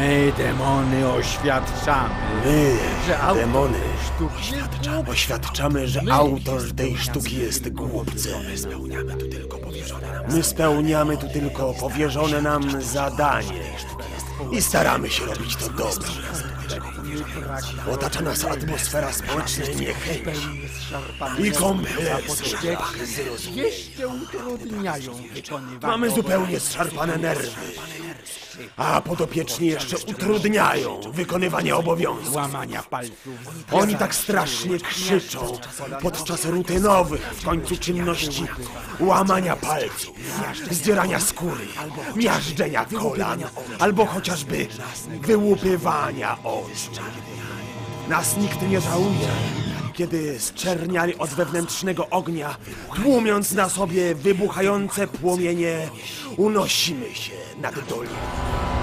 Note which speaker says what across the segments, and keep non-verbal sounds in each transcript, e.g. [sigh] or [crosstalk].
Speaker 1: My, demony, oświadczamy,
Speaker 2: My,
Speaker 1: że autor
Speaker 2: demony,
Speaker 1: głupi.
Speaker 2: oświadczamy, że autor tej sztuki jest głupcem. My spełniamy tu tylko powierzone nam zadanie i staramy się robić to dobrze. Otacza nas atmosfera społecznej niechęci i
Speaker 1: wykonywanie
Speaker 2: Mamy zupełnie zszarpane nerwy, a podopieczni jeszcze utrudniają wykonywanie obowiązków.
Speaker 1: łamania palców.
Speaker 2: Oni tak strasznie krzyczą podczas rutynowych w końcu czynności łamania palców, zdzierania skóry, miażdżenia kolan, albo chociażby wyłupywania oczu. Nas nikt nie żałuje, kiedy zczerniali od wewnętrznego ognia, tłumiąc na sobie wybuchające płomienie, unosimy się nad doliną.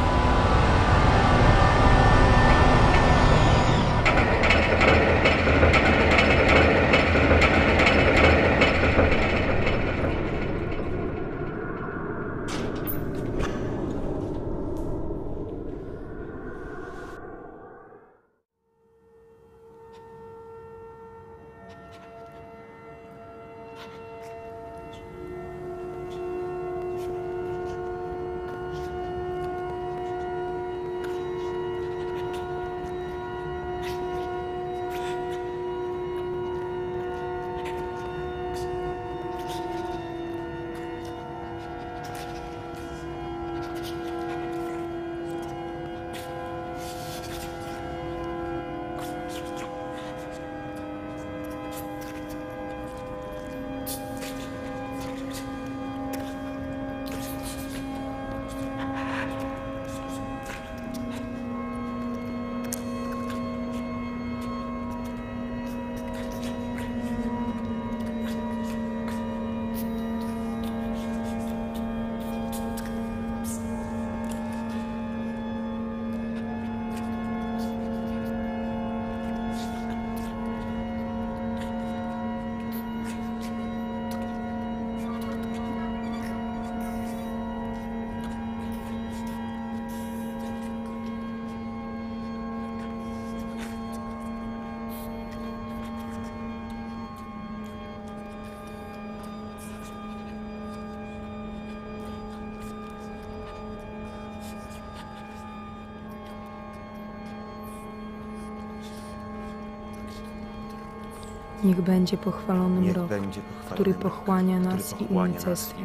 Speaker 3: Niech będzie pochwalony
Speaker 4: Niech
Speaker 3: mrok,
Speaker 4: będzie pochwalony
Speaker 3: który
Speaker 4: mrok,
Speaker 3: pochłania
Speaker 4: który
Speaker 3: nas i
Speaker 4: pochłania i unicestwia.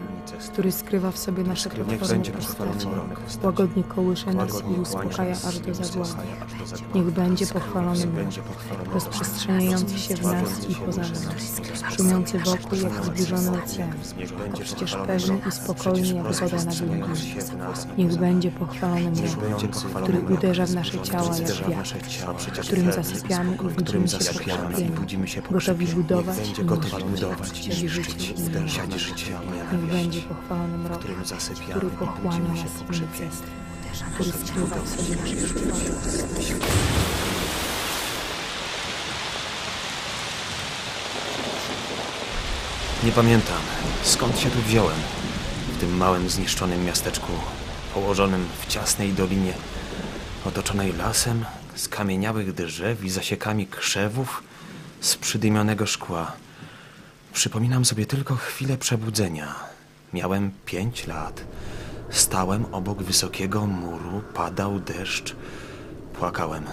Speaker 3: który skrywa w sobie nasze potworne postacie, łagodnie kołysze nas i uspokaja aż do zagłady. Niech będzie pochwalony mrok, rozprzestrzeniający się w nas i poza nas, szumiący wokół jak zbliżony ocean,
Speaker 4: będzie
Speaker 3: przecież pewny i spokojny jak woda na
Speaker 4: i
Speaker 3: Niech będzie pochwalony mrok, który uderza w nasze ciała jak wiatr, którym zasypiamy i budzimy się po gotowi budować
Speaker 4: Niech będzie gotowi budować i
Speaker 3: niech
Speaker 4: niszczyć,
Speaker 3: życie i Niech będzie pochwalony mrok,
Speaker 4: którym zasypiamy
Speaker 3: który pochłania nas
Speaker 4: po
Speaker 3: i
Speaker 4: krzepieniu.
Speaker 3: unicestwia, który skrywa w sobie nasze.
Speaker 4: Nie pamiętam, skąd się tu wziąłem. W tym małym, zniszczonym miasteczku, położonym w ciasnej dolinie, otoczonej lasem, z kamieniałych drzew i zasiekami krzewów, z przydymionego szkła. Przypominam sobie tylko chwilę przebudzenia. Miałem pięć lat. Stałem obok wysokiego muru, padał deszcz. Płakałem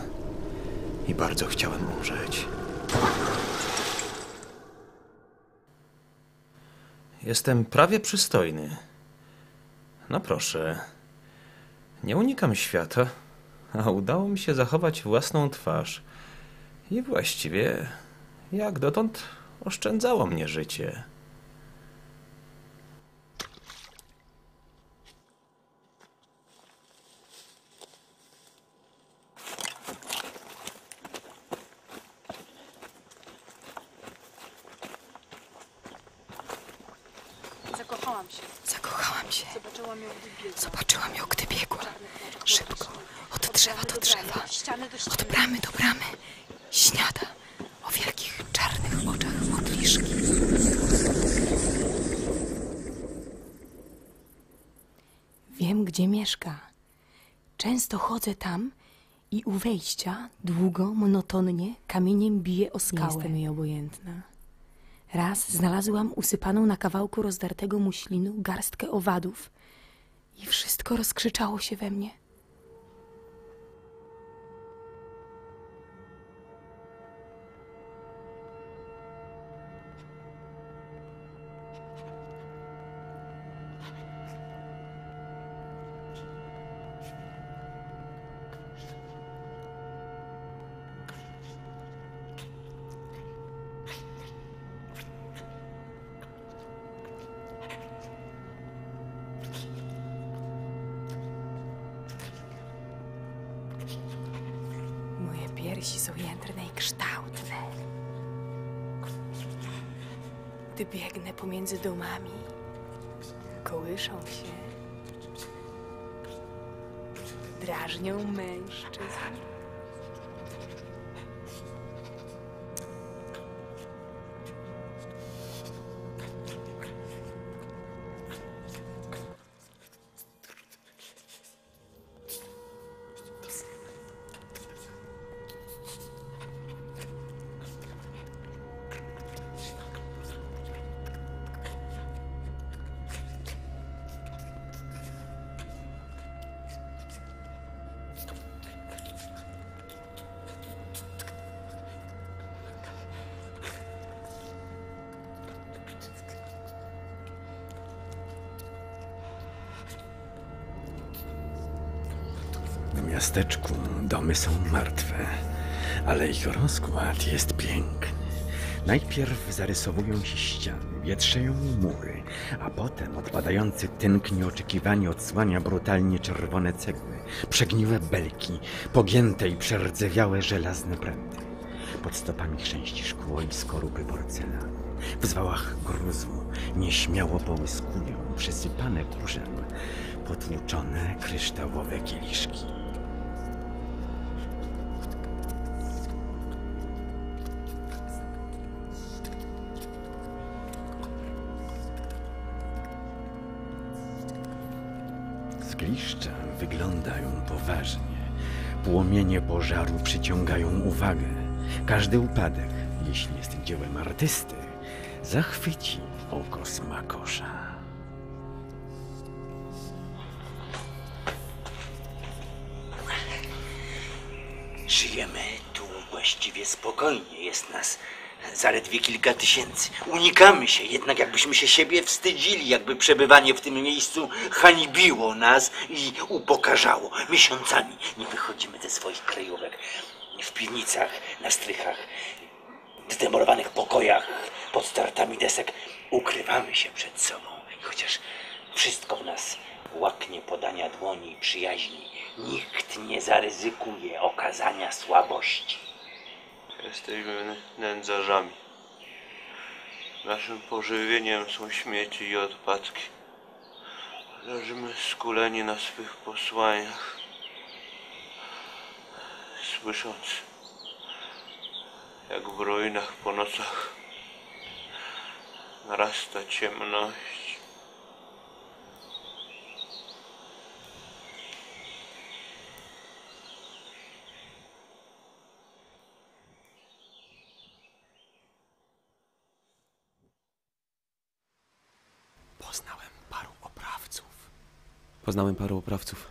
Speaker 4: i bardzo chciałem umrzeć. Jestem prawie przystojny. No proszę. Nie unikam świata, a udało mi się zachować własną twarz. I właściwie, jak dotąd, oszczędzało mnie życie.
Speaker 5: Zakochałam się.
Speaker 6: Zakochałam się.
Speaker 5: Zobaczyłam ją, gdy biegła.
Speaker 6: Zobaczyłam ją, gdy biegła.
Speaker 5: Czarnych oczach
Speaker 6: Szybko,
Speaker 5: mrocznych.
Speaker 6: od drzewa do drzewa.
Speaker 5: Od ściany do ściany.
Speaker 6: Od bramy do bramy. Śniada o wielkich czarnych oczach modliszki.
Speaker 3: Wiem, gdzie mieszka. Chodzę tam i u wejścia długo, monotonnie kamieniem bije o skałę.
Speaker 7: Jestem jej obojętna.
Speaker 3: Raz znalazłam usypaną na kawałku rozdartego muślinu garstkę owadów i wszystko rozkrzyczało się we mnie. Gdy biegnę pomiędzy domami, kołyszą się, drażnią mężczyzn.
Speaker 8: Miasteczku domy są martwe, ale ich rozkład jest piękny. Najpierw zarysowują się ściany, wietrzeją mury, a potem odpadający tynk nieoczekiwanie odsłania brutalnie czerwone cegły, przegniłe belki, pogięte i przerdzewiałe żelazne pręty. Pod stopami chrzęści szkło i skorupy porcelan. W zwałach gruzu nieśmiało połyskują, przysypane kurzem, potłuczone kryształowe kieliszki. Zgliszcza wyglądają poważnie. Płomienie pożaru przyciągają uwagę. Każdy upadek, jeśli jest dziełem artysty, zachwyci oko smakosza.
Speaker 9: Żyjemy tu właściwie spokojnie. Jest nas zaledwie kilka tysięcy. Unikamy się, jednak jakbyśmy się siebie wstydzili, jakby przebywanie w tym miejscu hańbiło nas i upokarzało. Miesiącami nie wychodzimy ze swoich kryjówek. W piwnicach, na strychach, w zdemolowanych pokojach, pod startami desek ukrywamy się przed sobą. Chociaż wszystko w nas łaknie podania dłoni i przyjaźni, nikt nie zaryzykuje okazania słabości.
Speaker 10: Jesteśmy nędzarzami. Naszym pożywieniem są śmieci i odpadki. Leżymy skuleni na swych posłaniach, słysząc, jak w ruinach po nocach narasta ciemność.
Speaker 2: Poznałem paru oprawców.
Speaker 4: Poznałem paru oprawców.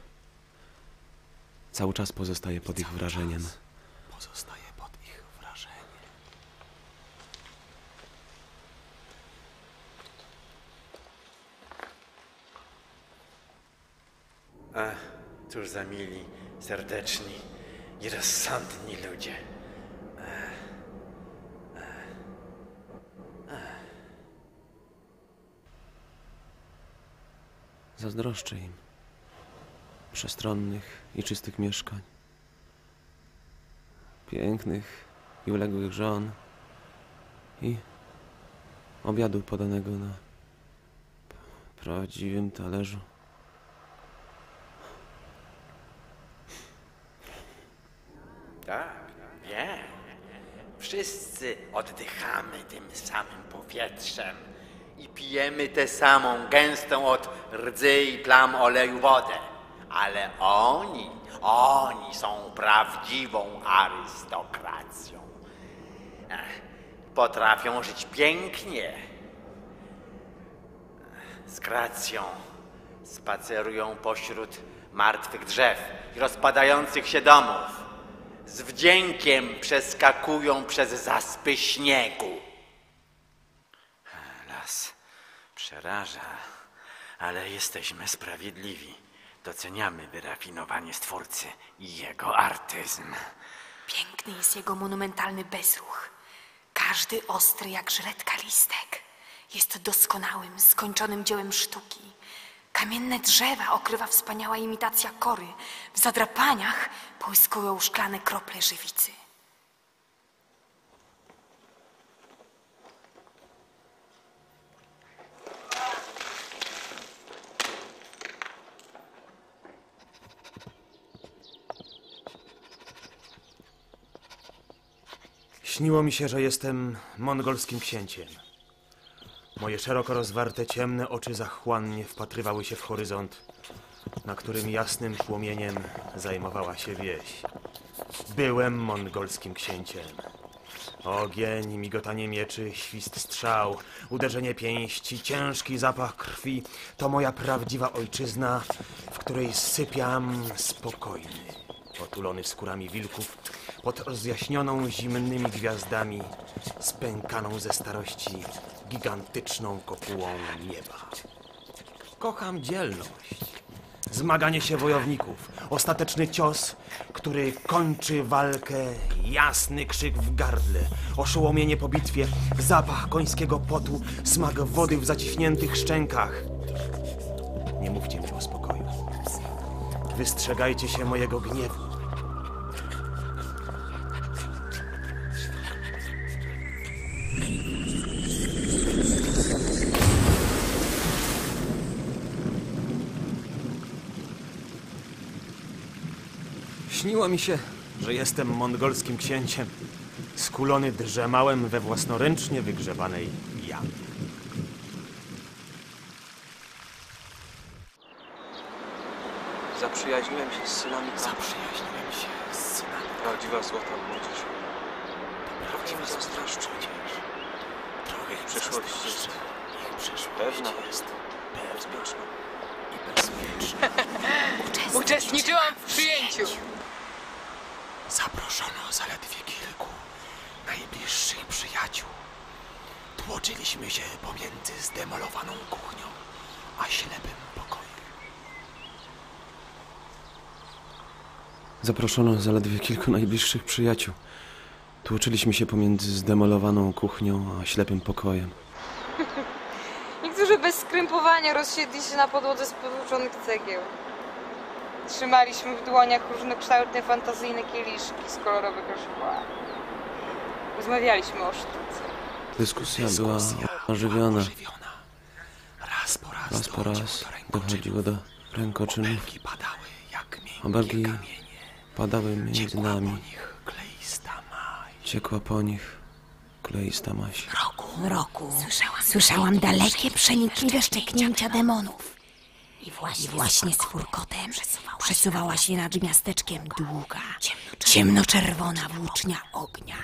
Speaker 4: Cały czas pozostaję pod ich wrażeniem.
Speaker 2: Pozostaję pod ich wrażeniem.
Speaker 8: Ach, cóż za mili, serdeczni i rozsądni ludzie.
Speaker 4: Zazdroszczę im. Przestronnych i czystych mieszkań. Pięknych i uległych żon. I obiadu podanego na prawdziwym talerzu.
Speaker 8: Tak, wiem. Wszyscy oddychamy tym samym powietrzem i pijemy tę samą gęstą od rdzy i plam oleju wodę. Ale oni
Speaker 9: Oni są prawdziwą arystokracją. Potrafią żyć pięknie. Z gracją spacerują pośród martwych drzew i rozpadających się domów. Z wdziękiem przeskakują przez zaspy śniegu. Las przeraża, ale jesteśmy sprawiedliwi. Doceniamy wyrafinowanie Stwórcy i jego artyzm.
Speaker 3: Piękny jest jego monumentalny bezruch. Każdy ostry jak żyletka listek. Jest doskonałym, skończonym dziełem sztuki. Kamienne drzewa okrywa wspaniała imitacja kory. W zadrapaniach połyskują szklane krople żywicy.
Speaker 4: Śniło mi się, że jestem mongolskim księciem. Moje szeroko rozwarte, ciemne oczy zachłannie wpatrywały się w horyzont, na którym jasnym płomieniem zajmowała się wieś. Byłem mongolskim księciem. Ogień, migotanie mieczy, świst strzał, uderzenie pięści, ciężki zapach krwi to moja prawdziwa ojczyzna, w której sypiam spokojny, otulony skórami wilków, pod rozjaśnioną zimnymi gwiazdami, spękaną ze starości gigantyczną kopułą nieba. Kocham dzielność. Zmaganie się wojowników, ostateczny cios, który kończy walkę, jasny krzyk w gardle, oszołomienie po bitwie, zapach końskiego potu, smak wody w zaciśniętych szczękach. Nie mówcie mi o spokoju. Wystrzegajcie się mojego gniewu. Śniło mi się, że jestem mongolskim księciem. Skulony drzemałem we własnoręcznie wygrzebanej jamie
Speaker 11: Zaprzyjaźniłem się z synami. Prawdziwa złota młodzież.
Speaker 2: Prawdziwa zazdroszczę. Trochę ich
Speaker 11: przyszłość jest
Speaker 2: Ich przyszłość
Speaker 11: pewna.
Speaker 2: jest bezpieczna i bezpieczna.
Speaker 5: Uczestniczyłam w przyjęciu.
Speaker 2: Zaproszono zaledwie kilku najbliższych przyjaciół. Tłoczyliśmy się pomiędzy zdemolowaną kuchnią a ślepym pokojem.
Speaker 12: Zaproszono zaledwie kilku najbliższych przyjaciół. Tłoczyliśmy się pomiędzy zdemolowaną kuchnią a ślepym pokojem. [laughs]
Speaker 13: Niektórzy bez skrępowania rozsiedli się na podłodze z powróconych cegieł. Trzymaliśmy w dłoniach różnokształtne, fantazyjne kieliszki z kolorowego szkła. Rozmawialiśmy o sztuce.
Speaker 12: Dyskusja była ożywiona.
Speaker 2: Raz po raz,
Speaker 12: Raz po
Speaker 2: dochodziło
Speaker 12: raz dochodziło do rękoczynów.
Speaker 2: Obelgi padały jak
Speaker 12: Obelgi padały między
Speaker 2: Ciekła po
Speaker 12: nami.
Speaker 2: nich kleista.
Speaker 12: Ciekła po nich kleista maś.
Speaker 3: W mroku słyszałam dalekie, przenikliwe szczeknięcia demonów. I właśnie z furkotem przesuwała się nad miasteczkiem długa, ciemnoczerwona włócznia ognia.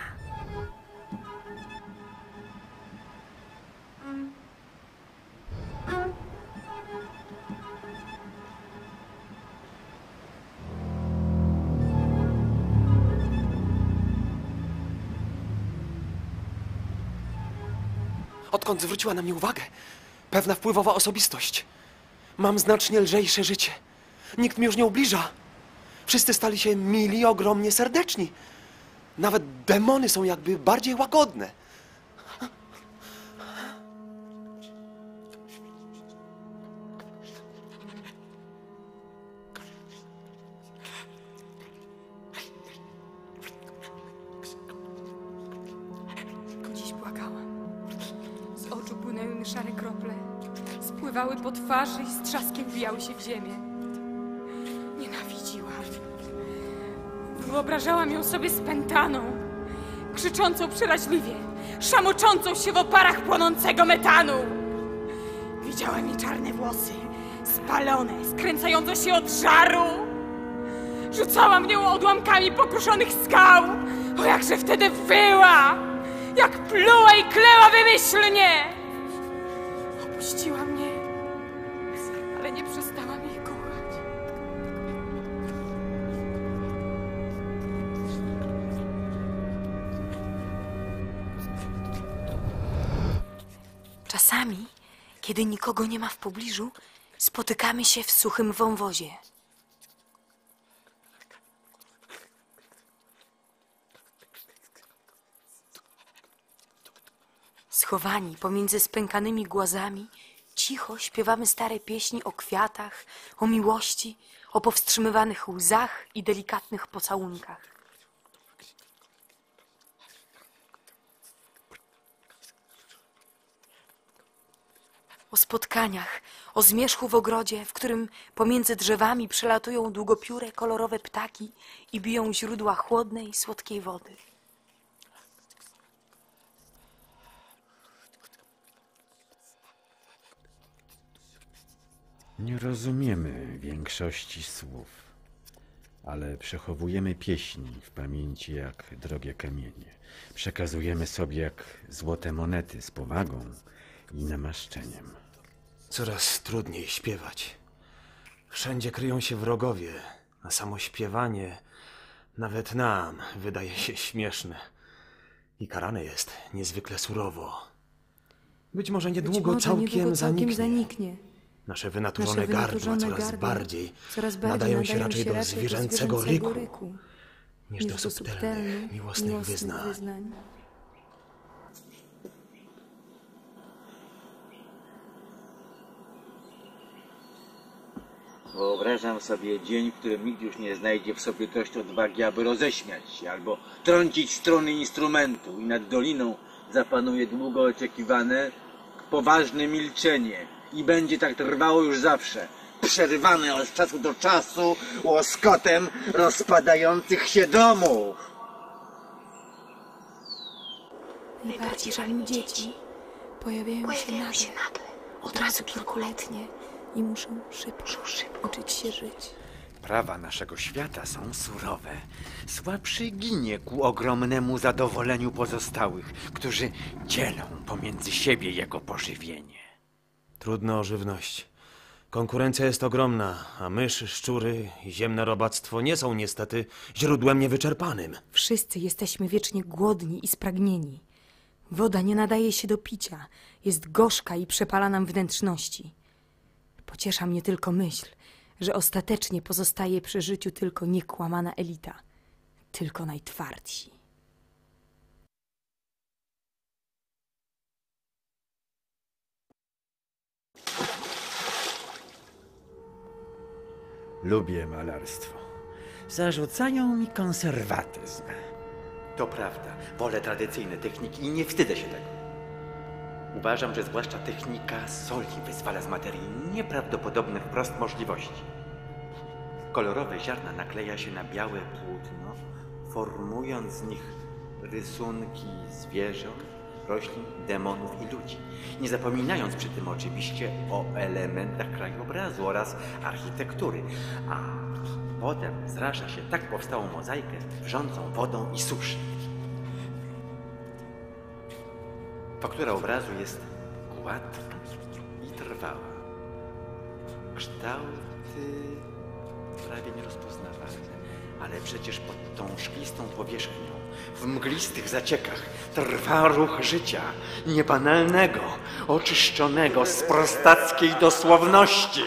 Speaker 14: Odkąd zwróciła na mnie uwagę pewna wpływowa osobistość. Mam znacznie lżejsze życie. Nikt mi już nie ubliża. Wszyscy stali się mili, ogromnie serdeczni. Nawet demony są jakby bardziej łagodne.
Speaker 3: Dziś płakałam. Z oczu płynęły mi szare krople. Spływały po twarzy i trzaskiem wbijały się w ziemię. Nienawidziłam. Wyobrażałam ją sobie spętaną, krzyczącą przeraźliwie, szamoczącą się w oparach płonącego metanu. Widziałam jej czarne włosy, spalone, skręcające się od żaru.
Speaker 13: Rzucała mnie odłamkami pokruszonych skał. O jakże wtedy wyła! Jak pluła i kleła wymyślnie! Opuściła
Speaker 3: Czasami, kiedy nikogo nie ma w pobliżu, spotykamy się w suchym wąwozie. Schowani pomiędzy spękanymi głazami, cicho śpiewamy stare pieśni o kwiatach, o miłości, o powstrzymywanych łzach i delikatnych pocałunkach. O spotkaniach, o zmierzchu w ogrodzie, w którym pomiędzy drzewami przelatują długopióre, kolorowe ptaki i biją źródła chłodnej, słodkiej wody.
Speaker 8: Nie rozumiemy większości słów, ale przechowujemy pieśni w pamięci jak drogie kamienie. Przekazujemy sobie jak złote monety z powagą i namaszczeniem.
Speaker 4: Coraz trudniej śpiewać. Wszędzie kryją się wrogowie, a samo śpiewanie nawet nam wydaje się śmieszne. I karane jest niezwykle surowo. Być może niedługo,
Speaker 7: Być może
Speaker 4: całkiem,
Speaker 7: niedługo całkiem
Speaker 4: zaniknie.
Speaker 7: zaniknie.
Speaker 4: Nasze wynaturzone,
Speaker 7: Nasze
Speaker 4: gardła
Speaker 7: wynaturzone
Speaker 4: coraz
Speaker 7: gardła
Speaker 4: bardziej,
Speaker 7: coraz bardziej
Speaker 4: nadają się raczej do zwierzęcego ryku,
Speaker 7: ryku
Speaker 4: niż do subtelnych, miłosnych wyznań.
Speaker 9: Wyobrażam sobie dzień, w którym nikt już nie znajdzie w sobie dość odwagi, aby roześmiać się albo trącić struny instrumentu i nad doliną zapanuje długo oczekiwane, poważne milczenie i będzie tak trwało już zawsze, przerywane od czasu do czasu łoskotem rozpadających się domów.
Speaker 7: Najbardziej żal mi dzieci. Pojawiają, się nagle, od razu kilkuletnie i muszą szybko, uczyć się żyć.
Speaker 8: Prawa naszego świata są surowe. Słabszy ginie ku ogromnemu zadowoleniu pozostałych, którzy dzielą pomiędzy siebie jego pożywienie.
Speaker 4: Trudno o żywność. Konkurencja jest ogromna, a myszy, szczury i ziemne robactwo nie są niestety źródłem niewyczerpanym.
Speaker 3: Wszyscy jesteśmy wiecznie głodni i spragnieni. Woda nie nadaje się do picia, jest gorzka i przepala nam wnętrzności. Pociesza mnie tylko myśl, że ostatecznie pozostaje przy życiu tylko niekłamana elita, tylko najtwardsi.
Speaker 8: Lubię malarstwo. Zarzucają mi konserwatyzm. To prawda, wolę tradycyjne techniki i nie wstydzę się tego. Uważam, że zwłaszcza technika soli wyzwala z materii nieprawdopodobne wprost możliwości. Kolorowe ziarna nakleja się na białe płótno, formując z nich rysunki zwierząt, roślin, demonów i ludzi. Nie zapominając przy tym oczywiście o elementach krajobrazu oraz architektury. A potem zraża się tak powstałą mozaikę wrzącą wodą i suszy. Faktura obrazu jest gładka i trwała. Kształty prawie nierozpoznawalne, ale przecież pod tą szklistą powierzchnią, w mglistych zaciekach, trwa ruch życia, niebanalnego, oczyszczonego z prostackiej dosłowności.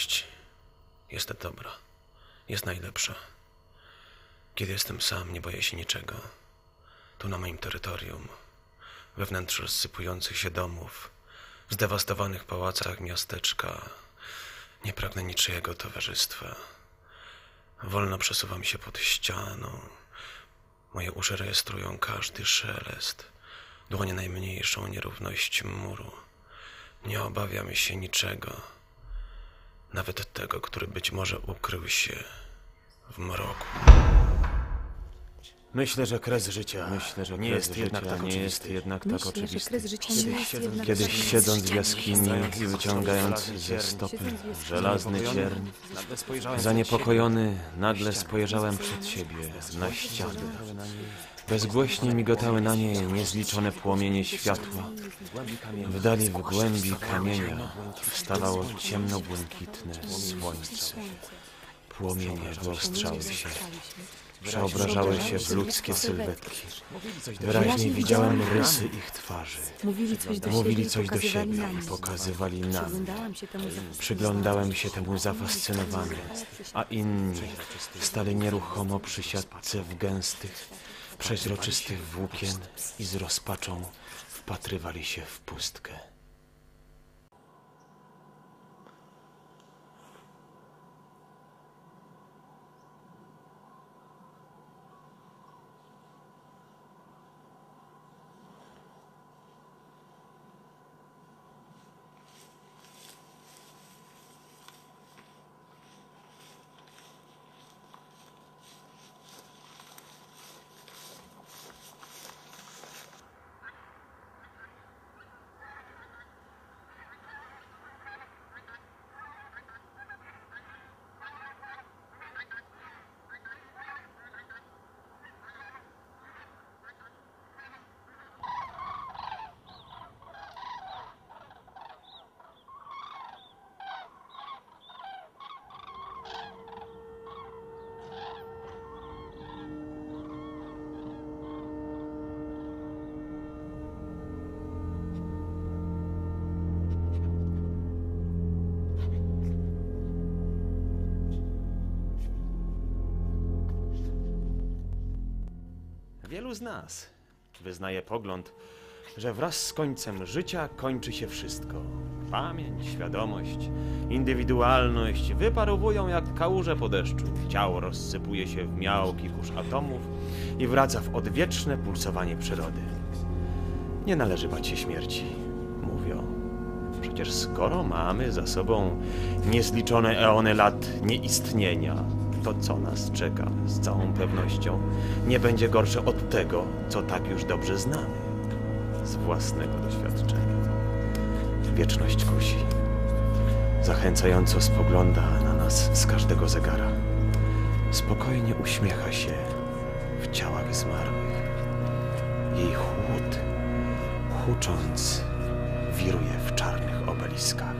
Speaker 12: Samotność jest dobra, jest najlepsza. Kiedy jestem sam, nie boję się niczego. Tu na moim terytorium, we wnętrzu rozsypujących się domów, w zdewastowanych pałacach miasteczka, Nie pragnę niczyjego towarzystwa. Wolno przesuwam się pod ścianą. Moje uszy rejestrują każdy szelest. Dłonie najmniejszą nierówność muru. Nie obawiam się niczego. Nawet tego, który być może ukrył się w mroku.
Speaker 4: Myślę, że kres życia
Speaker 12: Myślę, że
Speaker 4: nie
Speaker 12: kres
Speaker 4: jest jednak
Speaker 12: życia
Speaker 4: tak
Speaker 12: nie jest
Speaker 4: oczywisty.
Speaker 12: jednak
Speaker 7: tak Myślę, że oczywisty. kres życia nie jest jednak
Speaker 4: Kiedyś
Speaker 7: tak
Speaker 4: siedząc w jaskini i wyciągając ze stopy żelazny cierń, zaniepokojony nagle spojrzałem przed siebie na ściany. Bezgłośnie migotały na niej niezliczone płomienie światła. W dali w głębi kamienia wstawało ciemnobłękitne słońce. Płomienie wyostrzały się, przeobrażały się w ludzkie sylwetki. Wyraźnie widziałem rysy ich twarzy.
Speaker 7: Mówili coś do
Speaker 4: Mówili
Speaker 7: siebie i
Speaker 4: coś do
Speaker 7: pokazywali
Speaker 4: siebie
Speaker 7: na
Speaker 4: i
Speaker 7: mnie.
Speaker 4: pokazywali nam.
Speaker 7: Przyglądałam się temu.
Speaker 4: Przyglądałem się temu zafascynowany, a inni stali nieruchomo przy siatce w gęstych, przeźroczystych włókien i z rozpaczą wpatrywali się w pustkę. Wielu z nas wyznaje pogląd, że wraz z końcem życia kończy się wszystko. Pamięć, świadomość, indywidualność wyparowują jak kałuże po deszczu. Ciało rozsypuje się w miałki kurz atomów i wraca w odwieczne pulsowanie przyrody. Nie należy bać się śmierci, mówią. Przecież skoro mamy za sobą niezliczone eony lat nieistnienia, to co nas czeka z całą pewnością nie będzie gorsze od tego, co tak już dobrze znamy z własnego doświadczenia. Wieczność kusi. Zachęcająco spogląda na nas z każdego zegara. Spokojnie uśmiecha się w ciałach zmarłych. Jej chłód, hucząc, wiruje w czarnych obeliskach.